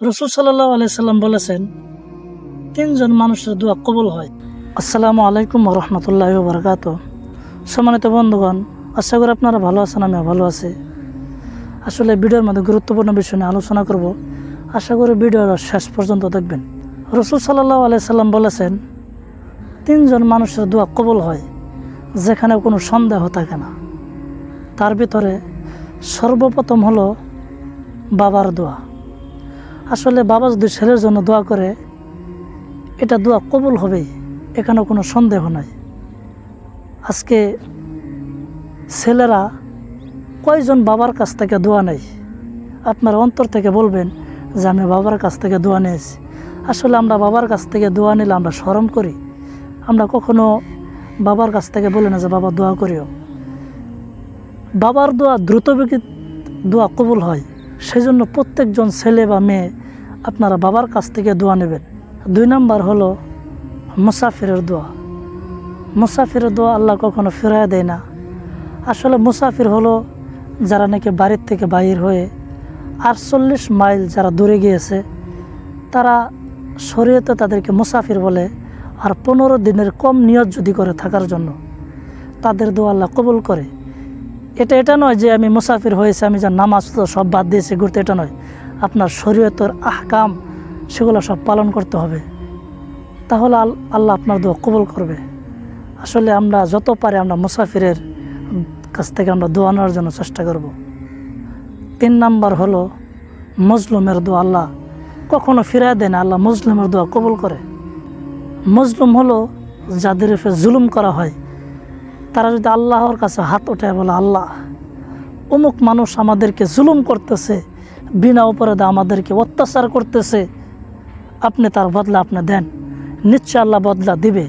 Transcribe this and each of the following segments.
রসুল সাল্লাহ আলাইসাল্লাম বলেছেন, তিনজন মানুষের দোয়া কবুল হয়। আসসালামু আলাইকুম রহমতুল্লাহ বরকাত সম্মানিত বন্ধুগণ, আশা করি আপনারা ভালো আছেন, আমিও ভালো আছি। আসলে ভিডিওর মধ্যে গুরুত্বপূর্ণ বিষয় নিয়ে আলোচনা করব। আশা করি ভিডিওর শেষ পর্যন্ত দেখবেন। রসুল সাল্লাহ আলাইসাল্লাম বলেছেন, তিনজন মানুষের দোয়া কবুল হয়, যেখানে কোনো সন্দেহ থাকে না। তার ভিতরে সর্বপ্রথম হলো বাবার দোয়া। আসলে বাবা যদি ছেলের জন্য দোয়া করে, এটা দোয়া কবুল হবেই এখানে কোনো সন্দেহ নাই। আজকে ছেলেরা কয়জন বাবার কাছ থেকে দোয়া নেই আপনার অন্তর থেকে বলবেন যে আমি বাবার কাছ থেকে দোয়া নিয়েছি। আসলে আমরা বাবার কাছ থেকে দোয়া নিলে আমরা স্মরণ করি। আমরা কখনো বাবার কাছ থেকে বলি না যে, বাবা, দোয়া করিও। বাবার দোয়া দ্রুতবেগী দোয়া কবুল হয়। সেই জন্য প্রত্যেকজন ছেলে বা মেয়ে আপনারা বাবার কাছ থেকে দোয়া নেবেন। দুই নাম্বার হলো মুসাফিরের দোয়া। মুসাফিরের দোয়া আল্লাহ কখনো ফেরায় দেয় না। আসলে মুসাফির হলো যারা নাকি বাড়ির থেকে বাহির হয়ে আটচল্লিশ মাইল যারা দূরে গিয়েছে, তারা শরীয়তে তাদেরকে মুসাফির বলে আর পনেরো দিনের কম নিয়ত যদি করে থাকার জন্য, তাদের দোয়া আল্লাহ কবুল করে। এটা এটা নয় যে আমি মুসাফির হয়েছে, আমি যা নামাজ তো সব বাদ দিয়েছি, ঘুরতে এটা নয়। আপনার শরীয়তের আহকাম, সেগুলো সব পালন করতে হবে। তাহলে আল- আল্লাহ আপনার দোয়া কবুল করবে। আসলে আমরা যত পারি আমরা মুসাফিরের কাছ থেকে আমরা দোয়া নেওয়ার জন্য চেষ্টা করব। তিন নাম্বার হলো মজলুমের দোয়া। আল্লাহ কখনো ফিরায় দেয় না, আল্লাহ মজলুমের দোয়া কবুল করে। মজলুম হলো যাদের উপরে জুলুম করা হয় তারা যদি আল্লাহর কাছে হাত ওঠায় বলে, আল্লাহ, অমুক মানুষ আমাদেরকে জুলুম করতেছে, বিনা অপরাধে আমাদেরকে অত্যাচার করতেছে, আপনি তার বদলা আপনি দেন। নিশ্চয় আল্লাহ বদলা দিবে।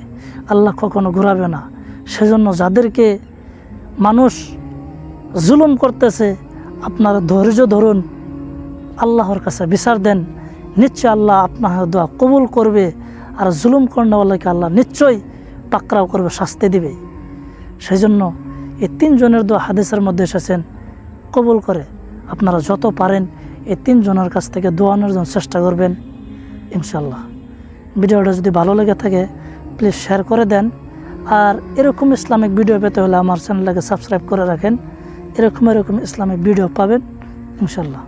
আল্লাহ কখনো ঘুরাবে না। সেজন্য যাদেরকে মানুষ জুলুম করতেছে, আপনারা ধৈর্য ধরুন। আল্লাহর কাছে বিচার দেন। নিশ্চয় আল্লাহ আপনার দোয়া কবুল করবে। আর জুলুম কর্ণওয়ালাকে আল্লাহ নিশ্চয়ই পাকড়াও করবে, শাস্তি দিবে। সেই জন্য এই তিনজনের দোয়া হাদিসের মধ্যে এসেছেন, কবুল করে আপনারা যত পারেন এই তিনজনের কাছ থেকে দোয়ানোর জন্য চেষ্টা করবেন ইনশাল্লাহ ভিডিওটা যদি ভালো লেগে থাকে প্লিজ শেয়ার করে দেন। আর এরকম ইসলামিক ভিডিও পেতে হলে আমার চ্যানেলটাকে সাবস্ক্রাইব করে রাখেন। এরকম এরকম ইসলামিক ভিডিও পাবেন ইনশাল্লাহ